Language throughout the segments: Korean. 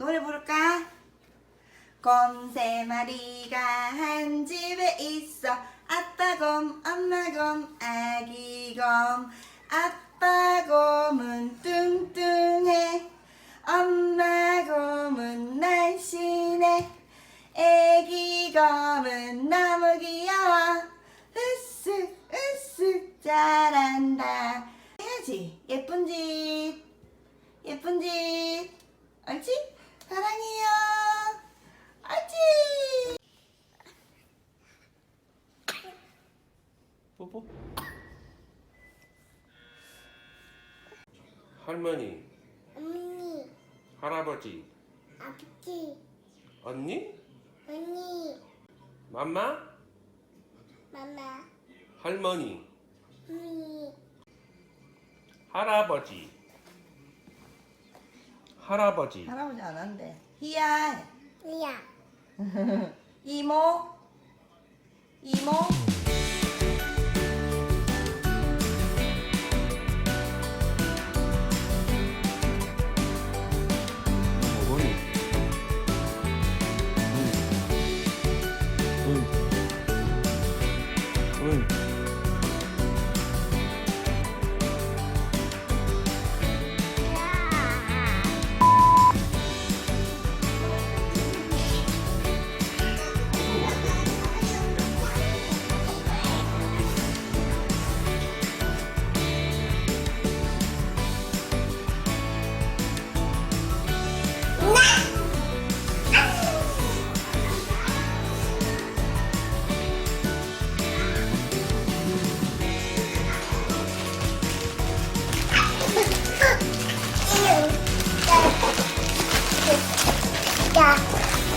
노래 부를까? 곰세 마리가 한 집에 있어. 아빠 곰, 엄마 곰, 아기 곰 아빠 곰은 뚱뚱해. 엄마 곰은 날씬해. 애기 곰은 너무 귀여워. 으쓱 으쓱 잘한다. 해야지. 예쁜 짓 예쁜 짓 옳지? 사랑해요. 옳지 뽀뽀. 할머니, 언니, 할아버지, 아버지, 언니, 언니, 맘마, 마마, 할머니, 언니, 할아버지, 할아버지, 할아버지 안 한대 희야. 우야, 이모. 이모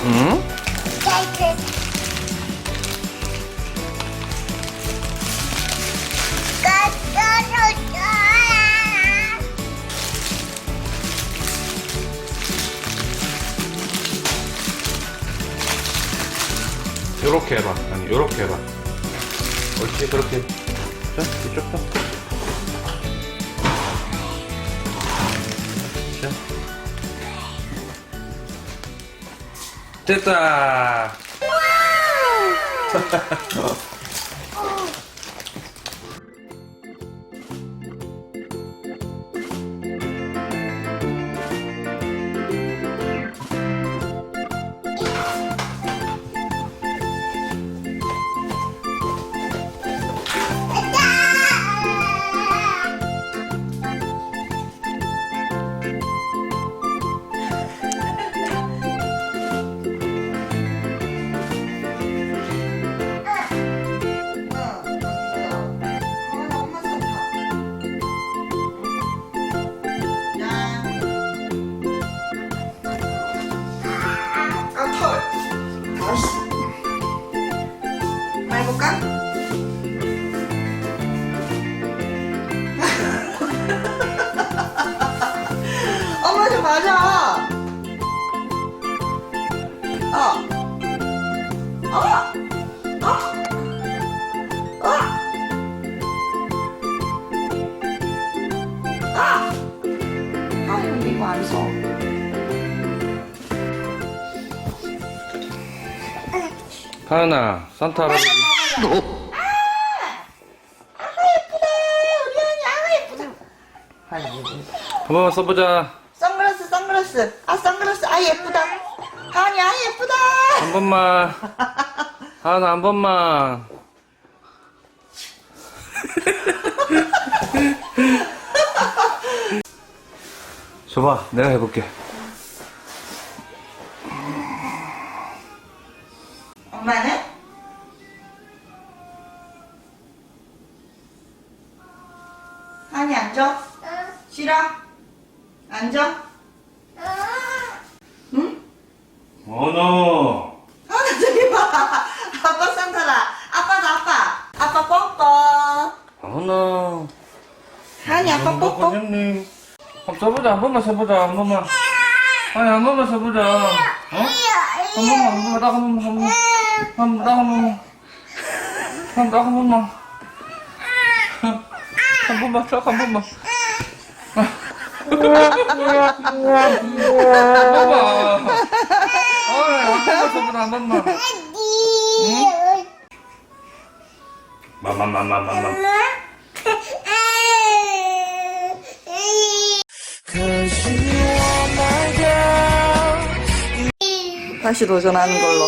응? 까까로까. 요렇게 해봐. 아니, 요렇게 해봐. 옳지, 그렇게. 자, 이쪽 봐. 됐다. 맞아. 어. 어. 어. 어. 아! 아유, 이거 안 써. 하은아, 산타 할아버지. 아가 예쁘다. 우리 언니 아가 예쁘다. 아이고. 한 번만 써보자. 선글라스. 아, 선글라스. 아, 예쁘다. 하은이, 아, 예쁘다. 한 번만. 하은아, 한 번만. 줘봐, 내가 해볼게. 엄마는? 하은이 앉아. 싫어? 앉아. 응? 원호. 하은아, 저기 봐. 아빠 산타라. 아빠도 아빠. 아빠 뽀뽀. 원호. 하은이 아빠 뽀뽀. 형님. 한번 써보자, 한 번만 써보자, 한 번만. 아니, 한 번만 써보자. 어? 한 번만, 한 번만, 딱한 번만, 한 번만. 한 번만, 딱한 번만. 한, 딱한 번만. 한 번만, 딱한 번만. 한 번만 한 번만. 마마마마마마. 다시 도전하는 걸로.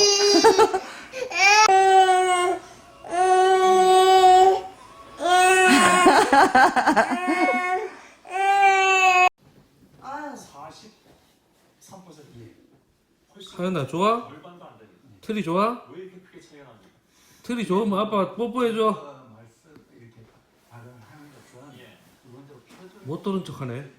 아유, 43% 예. 훨씬 하연아, 좋아? 틀이 좋아? 왜 이렇게 크게 차이가? 틀이 좋으면 아빠 뽀뽀해줘. 말씀 이렇게 발언하는 것은 못 들은 척하네.